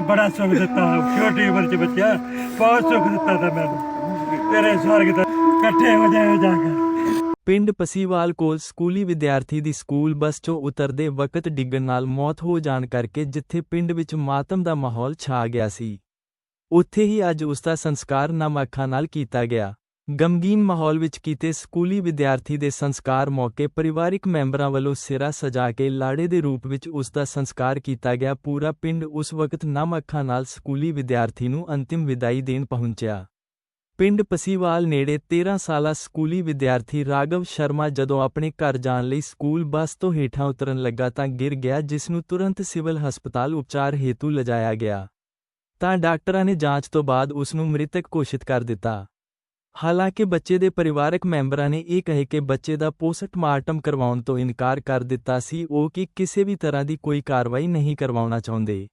ਬੜਾ ਸੁੱਖ ਦਿੱਤਾ ਛੋਟੀ ਉਮਰ ਚ ਬੱਚਾ ਬਹੁਤ ਸੁੱਖ ਦਿੱਤਾ ਤਾ ਮੈਨੂੰ ਤੇਰੇ ਸਵਰਗ ਦਾ ਇਕੱਠੇ ਹੋ ਜਾਏ ਜਾ ਕੇ। ਪਿੰਡ ਪਸੀਵਾਲ ਕੋਲ ਸਕੂਲੀ ਵਿਦਿਆਰਥੀ ਦੀ ਸਕੂਲ ਬੱਸ 'ਚੋਂ ਉਤਰਦੇ ਵਕਤ ਡਿੱਗਣ ਨਾਲ ਮੌਤ ਹੋ ਜਾਣ ਕਰਕੇ ਜਿੱਥੇ ਪਿੰਡ ਵਿੱਚ ਮਾਤਮ ਦਾ ਮਾਹੌਲ ਛਾ ਗਿਆ ਸੀ। ਉੱਥੇ ਹੀ ਅੱਜ ਉਸ ਦਾ ਸੰਸਕਾਰ ਨਮ ਅੱਖਾਂ ਨਾਲ ਕੀਤਾ ਗਿਆ। ਗਮਗੀਨ ਮਾਹੌਲ ਵਿੱਚ ਕੀਤੇ ਸਕੂਲੀ ਵਿਦਿਆਰਥੀ ਦੇ ਸੰਸਕਾਰ ਮੌਕੇ ਪਰਿਵਾਰਿਕ ਮੈਂਬਰਾਂ ਵੱਲੋਂ ਸਿਰਾ ਸਜਾ ਕੇ ਲਾੜੇ ਦੇ ਰੂਪ ਵਿੱਚ ਉਸ ਦਾ ਸੰਸਕਾਰ ਕੀਤਾ ਗਿਆ। ਪੂਰਾ ਪਿੰਡ ਉਸ ਵਕਤ ਨਮ ਅੱਖਾਂ ਨਾਲ ਸਕੂਲੀ ਵਿਦਿਆਰਥੀ ਨੂੰ ਅੰਤਿਮ ਵਿਦਾਈ ਦੇਣ ਪਹੁੰਚਿਆ। ਪਿੰਡ ਪਸੀਵਾਲ ਨੇੜੇ 13 ਸਾਲਾ ਸਕੂਲੀ ਵਿਦਿਆਰਥੀ ਰਾਗਵ ਸ਼ਰਮਾ ਜਦੋਂ ਆਪਣੇ ਘਰ ਜਾਣ ਲਈ ਸਕੂਲ ਬੱਸ ਤੋਂ ਹੇਠਾਂ ਉਤਰਨ ਲੱਗਾ ਤਾਂ ਗਿਰ ਗਿਆ, ਜਿਸ ਨੂੰ ਤੁਰੰਤ ਸਿਵਲ ਹਸਪਤਾਲ ਉਪਚਾਰ ਹੇਤੂ ਲਿਜਾਇਆ ਗਿਆ। ਤਾਂ ਡਾਕਟਰਾਂ ਨੇ ਜਾਂਚ ਤੋਂ ਬਾਅਦ ਉਸ ਨੂੰ ਮ੍ਰਿਤਕ ਘੋਸ਼ਿਤ ਕਰ ਦਿੱਤਾ। ਹਾਲਾਂਕਿ ਬੱਚੇ ਦੇ ਪਰਿਵਾਰਕ ਮੈਂਬਰਾਂ ਨੇ ਇਹ ਕਹੇ ਕਿ ਬੱਚੇ ਦਾ ਪੋਸਟਮਾਰਟਮ ਕਰਵਾਉਣ ਤੋਂ ਇਨਕਾਰ ਕਰ ਦਿੱਤਾ ਸੀ ਉਹ ਕਿ ਕਿਸੇ ਵੀ ਤਰ੍ਹਾਂ ਦੀ ਕੋਈ ਕਾਰਵਾਈ ਨਹੀਂ ਕਰਵਾਉਣਾ ਚਾਹੁੰਦੇ।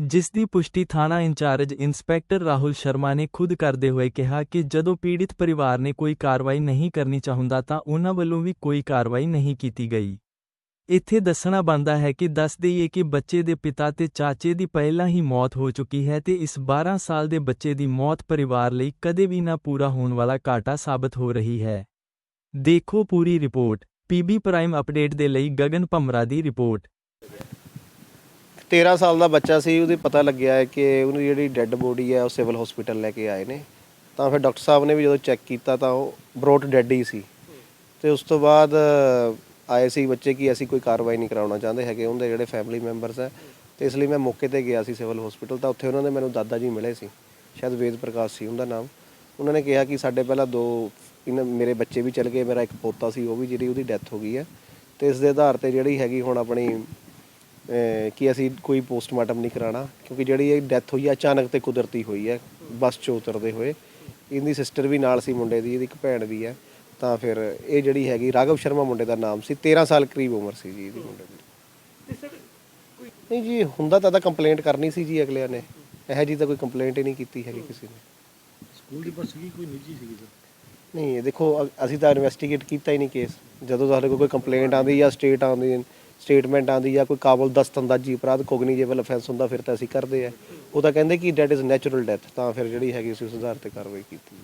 ਜਿਸ ਦੀ ਪੁਸ਼ਟੀ ਥਾਣਾ ਇੰਚਾਰਜ ਇੰਸਪੈਕਟਰ ਰਾਹੁਲ ਸ਼ਰਮਾ ਨੇ ਖੁਦ ਕਰਦੇ ਹੋਏ ਕਿਹਾ ਕਿ ਜਦੋਂ ਪੀੜਿਤ ਪਰਿਵਾਰ ਨੇ ਕੋਈ ਕਾਰਵਾਈ ਨਹੀਂ ਕਰਨੀ ਚਾਹੁੰਦਾ ਤਾਂ ਉਹਨਾਂ ਵੱਲੋਂ ਵੀ ਕੋਈ ਕਾਰਵਾਈ ਨਹੀਂ ਕੀਤੀ ਗਈ। ਇੱਥੇ ਦੱਸਣਾ ਬਣਦਾ ਹੈ ਕਿ ਦੱਸ ਦਈਏ ਕਿ ਬੱਚੇ ਦੇ ਪਿਤਾ ਤੇ ਚਾਚੇ ਦੀ ਪਹਿਲਾਂ ਹੀ ਮੌਤ ਹੋ ਚੁੱਕੀ ਹੈ ਤੇ ਇਸ 12 ਸਾਲ ਦੇ ਬੱਚੇ ਦੀ ਮੌਤ ਪਰਿਵਾਰ ਲਈ ਕਦੇ ਵੀ ਨਾ ਪੂਰਾ ਹੋਣ ਵਾਲਾ ਘਾਟਾ ਸਾਬਤ ਹੋ ਰਹੀ ਹੈ। ਦੇਖੋ ਪੂਰੀ ਰਿਪੋਰਟ। ਪੀਬੀ ਪ੍ਰਾਈਮ ਅਪਡੇਟ ਦੇ ਲਈ ਗਗਨ ਭਮਰਾ ਦੀ ਰਿਪੋਰਟ। 13 ਸਾਲ ਦਾ ਬੱਚਾ ਸੀ, ਉਹਦੇ ਪਤਾ ਲੱਗਿਆ ਹੈ ਕਿ ਉਹਨੂੰ ਜਿਹੜੀ ਡੈੱਡ ਬੋਡੀ ਹੈ, ਉਹ ਸਿਵਲ ਹਸਪੀਟਲ ਲੈ ਕੇ ਆਏ ਨੇ। ਤਾਂ ਫਿਰ ਡਾਕਟਰ ਸਾਹਿਬ ਨੇ ਵੀ ਜਦੋਂ ਚੈੱਕ ਕੀਤਾ ਤਾਂ ਉਹ ਬਰੋਟ ਡੈੱਡ ਹੀ ਸੀ। ਤੇ ਉਸ ਤੋਂ ਬਾਅਦ ਆਏ ਸੀ ਬੱਚੇ ਕਿ ਅਸੀਂ ਕੋਈ ਕਾਰਵਾਈ ਨਹੀਂ ਕਰਾਉਣਾ ਚਾਹੁੰਦੇ, ਹੈਗੇ ਉਹਦੇ ਜਿਹੜੇ ਫੈਮਿਲੀ ਮੈਂਬਰਸ ਹੈ ਤੇ ਇਸ ਲਈ ਮੈਂ ਮੌਕੇ ਤੇ ਗਿਆ ਸੀ ਸਿਵਲ ਹਸਪੀਟਲ ਤਾਂ ਉੱਥੇ ਉਹਨਾਂ ਦੇ ਮੈਨੂੰ ਦਾਦਾ ਜੀ ਮਿਲੇ ਸੀ। ਸ਼ਾਇਦ ਵੇਦ ਪ੍ਰਕਾਸ਼ ਸੀ ਉਹਦਾ ਨਾਮ। ਉਹਨਾਂ ਨੇ ਕਿਹਾ ਕਿ ਸਾਡੇ ਪਹਿਲਾਂ ਦੋ ਇਹਨਾਂ ਮੇਰੇ ਬੱਚੇ ਵੀ ਚਲ ਗਏ, ਮੇਰਾ ਇੱਕ ਪੋਤਾ ਸੀ, ਉਹ ਵੀ ਜਿਹੜੀ ਉਹਦੀ ਡੈਥ ਹੋ ਗਈ ਹੈ ਤੇ ਇਸ ਦੇ ਆਧਾਰ ਤੇ ਜਿਹੜੀ ਹੈਗੀ ਹੁਣ ਆਪਣੀ ਕਿ ਅਸੀਂ ਕੋਈ ਪੋਸਟਮਾਰਟਮ ਨਹੀਂ ਕਰਾਣਾ ਕਿਉਂਕਿ ਜਿਹੜੀ ਇਹ ਡੈਥ ਹੋਈ ਹੈ ਅਚਾਨਕ ਤੇ ਕੁਦਰਤੀ ਹੋਈ ਹੈ ਬੱਸ 'ਚੋਂ ਉਤਰਦੇ ਹੋਏ। ਇਹਦੀ ਸਿਸਟਰ ਵੀ ਨਾਲ ਸੀ, ਮੁੰਡੇ ਦੀ, ਇਹਦੀ ਇੱਕ ਭੈਣ ਵੀ ਹੈ ਤਾਂ ਫਿਰ ਇਹ ਜਿਹੜੀ ਹੈਗੀ ਰਾਘਵ ਸ਼ਰਮਾ ਮੁੰਡੇ ਦਾ ਨਾਮ ਸੀ 13 ਸਾਲ ਕਰੀਬ ਉਮਰ ਸੀ ਜੀ ਇਹਦੀ ਮੁੰਡੇ ਦੀ। ਨਹੀਂ ਜੀ ਹੁੰਦਾ ਤਾਂ ਤਾਂ ਕੰਪਲੇਂਟ ਕਰਨੀ ਸੀ ਜੀ ਅਗਲਿਆਂ ਨੇ। ਇਹ ਜੀ ਤਾਂ ਕੋਈ ਕੰਪਲੇਂਟ ਹੀ ਨਹੀਂ ਕੀਤੀ ਹੈਗੀ ਕਿਸੇ ਨੇ। ਸਕੂਲ ਦੀ ਬੱਸ ਸੀਗੀ ਕੋਈ ਨਿੱਜੀ ਸੀਗੀ ਸਰ? ਨਹੀਂ ਇਹ ਦੇਖੋ ਅ- ਅਸੀਂ ਤਾਂ ਇਨਵੈਸਟੀਗੇਟ ਕੀਤਾ ਹੀ ਨਹੀਂ ਕੇਸ ਜਦੋਂ ਸਾਡੇ ਕੋਲ ਕੋਈ ਕੰਪਲੇਂਟ ਆਉਂਦੀ ਜਾਂ ਸਟੇਟ ਆਉਂਦੀ ਸਟੇਟਮੈਂਟ ਆਉਂਦੀ ਜਾਂ ਕੋਈ ਕਾਬਲ ਦਸਤੰਦਾਜੀ ਅਪਰਾਧ ਕੋਗਨੀਜੇਬਲ ਅਫੈਂਸ ਹੁੰਦਾ ਫਿਰ ਤਾਂ ਅਸੀਂ ਕਰਦੇ ਆ। ਉਹ ਤਾਂ ਕਹਿੰਦੇ ਕਿ ਡੈਟ ਇਜ਼ ਨੈਚੁਰਲ ਡੈਥ ਤਾਂ ਫਿਰ ਜਿਹੜੀ ਹੈਗੀ ਸੀ ਉਸ ਆਧਾਰ ਤੇ ਕਾਰਵਾਈ ਕੀਤੀ।